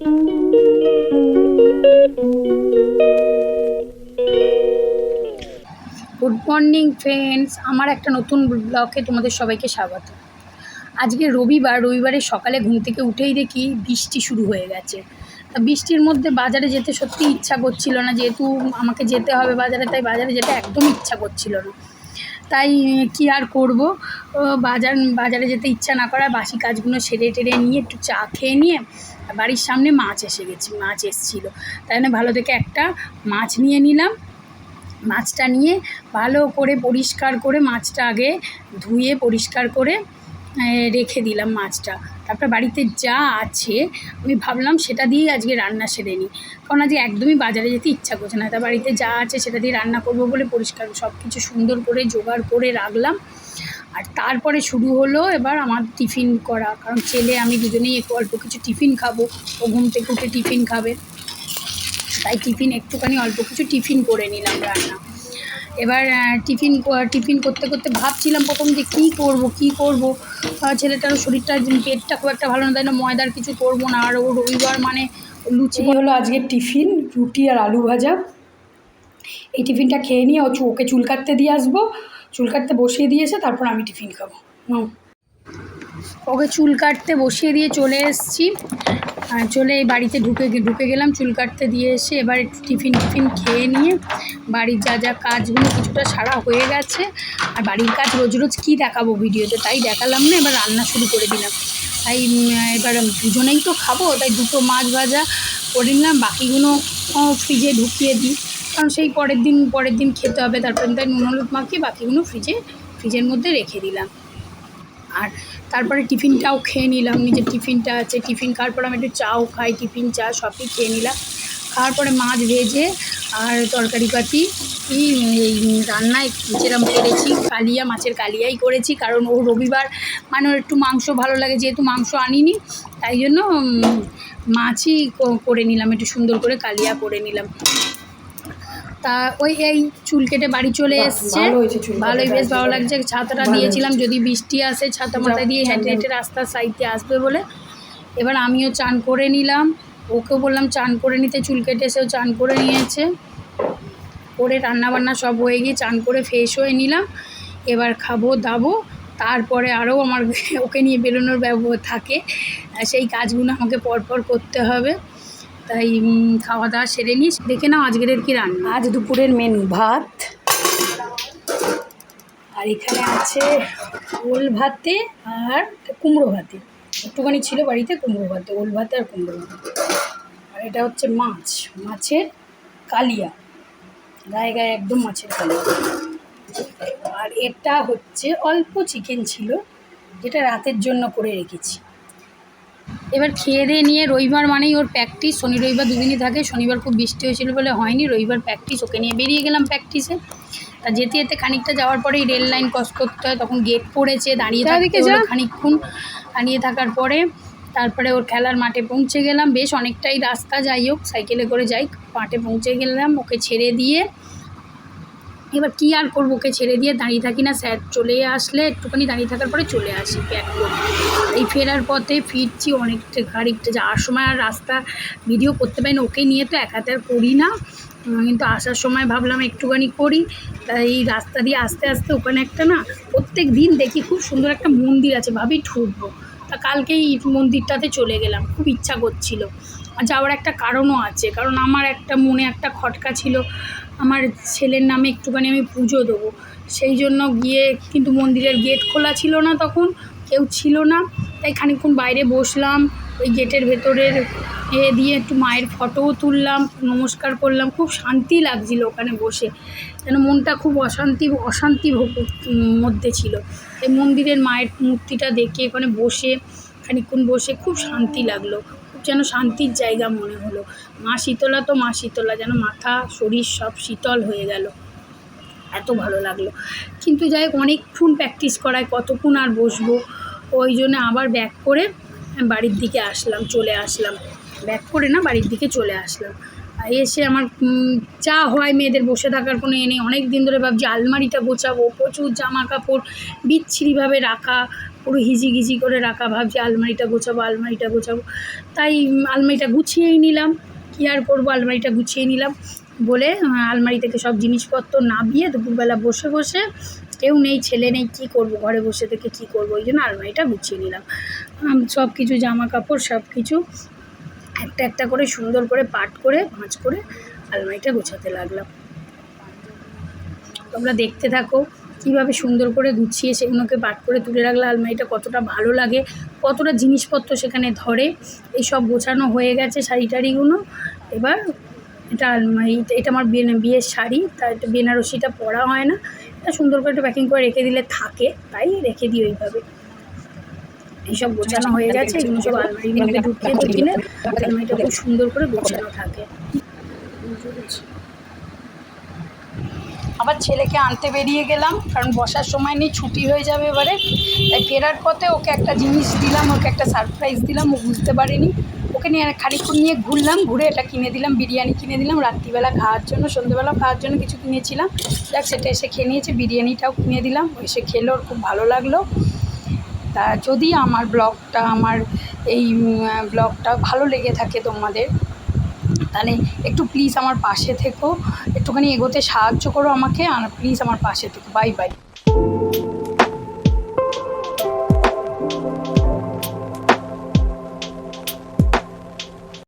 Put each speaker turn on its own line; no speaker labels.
Good morning friends আমার একটা নতুন ব্লগে তোমাদের সবাইকে স্বাগত। আজকে রবিবার, রবিবারে সকালে ঘুম থেকে উঠেই দেখি বৃষ্টি শুরু হয়ে গেছে। তা বৃষ্টির মধ্যে বাজারে যেতে সত্যি ইচ্ছা করছিল না, যেহেতু আমাকে যেতে হবে বাজারে, তাই বাজারে যেতে একদম ইচ্ছা করছিল না। তাই কি আর করব? বাজার, বাজারে যেতে ইচ্ছা না করা বাসি কাজগুলো সেরে টেরে নিয়ে একটু চা খেয়ে নিয়ে বাড়ির সামনে মাছ এসে গেছি, মাছ এসেছিল। তাই জন্য ভালো থেকে একটা মাছ নিয়ে নিলাম। মাছটা নিয়ে ভালো করে পরিষ্কার করে মাছটা আগে ধুয়ে পরিষ্কার করে রেখে দিলাম মাছটা। তারপর বাড়িতে যা আছে, আমি ভাবলাম সেটা দিয়েই আজকে রান্না সেরে নিই। কারণ আজকে একদমই বাজারে যেতে ইচ্ছা করছে না। তা বাড়িতে যা আছে সেটা দিয়ে রান্না করব বলে পরিষ্কার সব কিছু সুন্দর করে জোগাড় করে রাখলাম। আর তারপরে শুরু হলো এবার আমার টিফিন করা, কারণ ছেলে, আমি দুজনেই একটু অল্প কিছু টিফিন খাব। ও ঘুম থেকে উঠে টিফিন খাবে। তাই টিফিন একটুখানি অল্প কিছু টিফিন করে নিলাম রান্না। এবার টিফিন টিফিন করতে করতে ভাবছিলাম প্রথম যে কী করব কী করব। ছেলেটার শরীরটা পেটটা খুব একটা ভালো না, তাই না ময়দার কিছু করব না। আর ও রবিবার মানে লুচি হলো আজকে টিফিন, রুটি আর আলু ভাজা। এই টিফিনটা খেয়ে নিয়ে ওকে চুল কাটতে দিয়ে আসব। চুল কাটতে বসিয়ে দিয়েছে, তারপর আমি টিফিন খাব। হুম। ওকে চুল কাটতে বসিয়ে দিয়ে চলে এসেছি। চলে এই বাড়িতে ঢুকে ঢুকে গেলাম, চুল কাটতে দিয়ে এসে এবার একটু টিফিন টিফিন খেয়ে নিয়ে বাড়ির যা যা কাজগুলো কিছুটা সারা হয়ে গেছে। আর বাড়ির কাজ রোজ রোজ কী দেখাবো ভিডিওতে তাই দেখালাম না, এবার রান্না শুরু করে দিলাম। তাই এবার দুজনেই তো খাব, তাই দুটো মাছ ভাজা করে নিলাম, বাকিগুলো ফ্রিজে ঢুকিয়ে দিই। কারণ সেই পরের দিন পরের দিন খেতে হবে, তারপরে তাই নুন, হলুদ মাখিয়ে বাকিগুলো ফ্রিজে ফ্রিজের মধ্যে রেখে দিলাম। আর তারপরে টিফিনটাও খেয়ে নিলাম, নিজের টিফিনটা আছে, টিফিন খাওয়ার পর আমি একটু চাও খাই, টিফিন, চা সবই খেয়ে নিলাম। খাওয়ার পরে মাছ ভেজে আর তরকারি পাতি, এই রান্নায় যেরকম করেছি, কালিয়া, মাছের কালিয়াই করেছি, কারণ ও রবিবার মানে একটু মাংস ভালো লাগে, যেহেতু মাংস আনিনি, তাই জন্য মাছই করে নিলাম, একটু সুন্দর করে কালিয়া করে নিলাম। তা ওই এই চুল কেটে বাড়ি চলে এসছে। ভালোই বেশ ভালো লাগছে। ছাতাটা দিয়েছিলাম যদি বৃষ্টি আসে ছাতা মাথায় দিয়ে হেঁটে হেঁটে রাস্তার সাইডে আসবে বলে। এবার আমিও চান করে নিলাম। ওকেও বললাম চান করে নিতে চুল কেটে এসেও চান করে নিয়েছে। করে রান্না বান্না সব হয়ে গিয়ে চান করে ফ্রেশ হয়ে নিলাম। এবার খাব দাবো। তারপরে আরও আমার ওকে নিয়ে বেরোনোর ব্যবহার থাকে। সেই কাজগুলো আমাকে পরপর করতে হবে। তাই খাওয়া দাওয়া সেরে নিস। দেখে নাও আজকের কি রান্না। আজ দুপুরের মেনু, ভাত। আর এখানে আছে ওল ভাতে আর কুমড়ো ভাতে। একটুখানি ছিল বাড়িতে কুমড়ো ভাতে, ওল ভাতে আর কুমড়ো ভাতে। আর এটা হচ্ছে মাছ, মাছের কালিয়া। গায়ে গায়ে একদম মাছের কালিয়া। আর এটা হচ্ছে অল্প চিকেন ছিল, যেটা রাতের জন্য করে রেখেছি। এবার খেয়ে দিয়ে নিয়ে রবিবার মানেই ওর প্র্যাকটিস শনি রবিবার দুদিনই থাকে শনিবার খুব বৃষ্টি হয়েছিল বলে হয়নি রবিবার প্র্যাকটিস ওকে নিয়ে বেরিয়ে গেলাম প্র্যাকটিসে তা যেতে যেতে খানিকটা যাওয়ার পরেই রেল লাইন ক্রস করতে হয় তখন গেট পড়েছে দাঁড়িয়ে থাকতে হলো খানিকক্ষণ। দাঁড়িয়ে থাকার পরে তারপরে ওর খেলার মাঠে পৌঁছে গেলাম। বেশ অনেকটাই রাস্তা যাই হোক সাইকেলে করে যাই মাঠে পৌঁছে গেলাম ওকে ছেড়ে দিয়ে এবার কী আর করব, ওকে ছেড়ে দিয়ে দাঁড়িয়ে থাকি না। স্যার চলে আসলে একটুখানি দাঁড়িয়ে থাকার পরে চলে আসি ব্যাক করে। এই ফেরার পথে ফিরছি অনেকটা খানিকটা যাওয়ার সময় আর রাস্তা ভিডিও করতে পারি না, ওকে নিয়ে তো এক হাতে আর করি না। কিন্তু আসার সময় ভাবলাম একটুখানি করি। তাই এই রাস্তা দিয়ে আস্তে আস্তে ওখানে একটা না প্রত্যেক দিন দেখি খুব সুন্দর একটা মন্দির আছে, ভাবি ঢুকবো। তা কালকেই মন্দিরটাতে চলে গেলাম, খুব ইচ্ছা করছিল। যাওয়ার একটা কারণও আছে। কারণ আমার একটা মনে একটা খটকা ছিল, আমার ছেলের নামে একটুখানি আমি পুজো দেবো। সেই জন্য গিয়ে কিন্তু মন্দিরের গেট খোলা ছিল না তখন, কেউ ছিল না। তাই খানিকক্ষণ বাইরে বসলাম, ওই গেটের ভেতরের এ দিয়ে একটু মায়ের ফটোও তুললাম, নমস্কার করলাম। খুব শান্তি লাগছিল ওখানে বসে। যেন মনটা খুব অশান্তি অশান্তি মধ্যে ছিল। এই মন্দিরের মায়ের মূর্তিটা দেখে ওখানে বসে, খানিকক্ষণ বসে খুব শান্তি লাগল। যেন শান্তির জায়গা মনে হলো। মা শীতলা তো মা শীতলা, যেন মাথা, শরীর সব শীতল হয়ে গেল। এত ভালো লাগল। কিন্তু যাই হোক, অনেকক্ষণ প্র্যাকটিস করায়, কতক্ষণ আর বসবো? ওই জন্য আবার ব্যাক করে বাড়ির দিকে আসলাম, চলে আসলাম। ব্যাক করে না, বাড়ির দিকে চলে আসলাম। এসে আমার যা হয় মেয়েদের বসে থাকার কোনো এ নেই। অনেক দিন ধরে ভাবছি, আলমারিটা গোছাবো, প্রচুর জামা কাপড় বিচ্ছিরিভাবে রাখা পুরো হিজিগিজি করে রাখা, ভাবছি আলমারিটা গোছাবো আলমারিটা গোছাবো। তাই আলমারিটা গুছিয়েই নিলাম। কী আর করব, আলমারিটা গুছিয়ে নিলাম। বলে আলমারি থেকে সব জিনিসপত্র নামিয়ে দুপুরবেলা বসে বসে কেউ নেই, ছেলে নেই, কী করব? ঘরে বসে থেকে কী করব? ওই জন্য আলমারিটা গুছিয়ে নিলাম। সব কিছু জামা কাপড়, সব কিছু একটা একটা করে সুন্দর করে পাট করে, ভাঁজ করে আলমারিটা গোছাতে লাগলাম। তোমরা দেখতে থাকো। কীভাবে সুন্দর করে গুছিয়ে সেগুলোকে পাট করে তুলে রাখলে আলমারিটা কতটা ভালো লাগে, কতটা জিনিসপত্র সেখানে ধরে এই সব গোছানো হয়ে গেছে শাড়ি টাড়িগুলো। এবার এটা আলমারি এটা আমার বিয়ে- বিয়ের শাড়ি তার বেনারসিটা পরা হয় না। এটা সুন্দর করে একটু প্যাকিং করে রেখে দিলে থাকে, তাই রেখে দিই ওইভাবে। এইসব গোছানো হয়ে গেছে, এগুলো সব আলমারির মধ্যে ঢুকিয়ে ঢুকিয়ে আলমারিটা খুব সুন্দর করে গোছানো থাকে। আবার ছেলেকে আনতে বেরিয়ে গেলাম, কারণ বসার সময় নেই, ছুটি হয়ে যাবে এবারে। তাই ফেরার পথে ওকে একটা জিনিস দিলাম, ওকে একটা সারপ্রাইজ দিলাম, ও বুঝতে পারেনি। ওকে নিয়ে খানিক্ষণ নিয়ে ঘুরলাম, ঘুরে এটা কিনে দিলাম, বিরিয়ানি কিনে দিলাম, রাত্রিবেলা খাওয়ার জন্য, সন্ধ্যেবেলা খাওয়ার জন্য কিছু কিনেছিলাম। দেখ সেটা এসে খেয়ে নিয়েছে, বিরিয়ানিটাও কিনে দিলাম, এসে খেলো ওর খুব ভালো লাগল। তা যদি আমার ব্লগটা, আমার এই ব্লগটা ভালো লেগে থাকে তোমাদের তাহলে একটু প্লিজ আমার পাশে থেকো। একটুখানি এগোতে সাহায্য করো আমাকে, আর প্লিজ আমার পাশে থেকো। Bye bye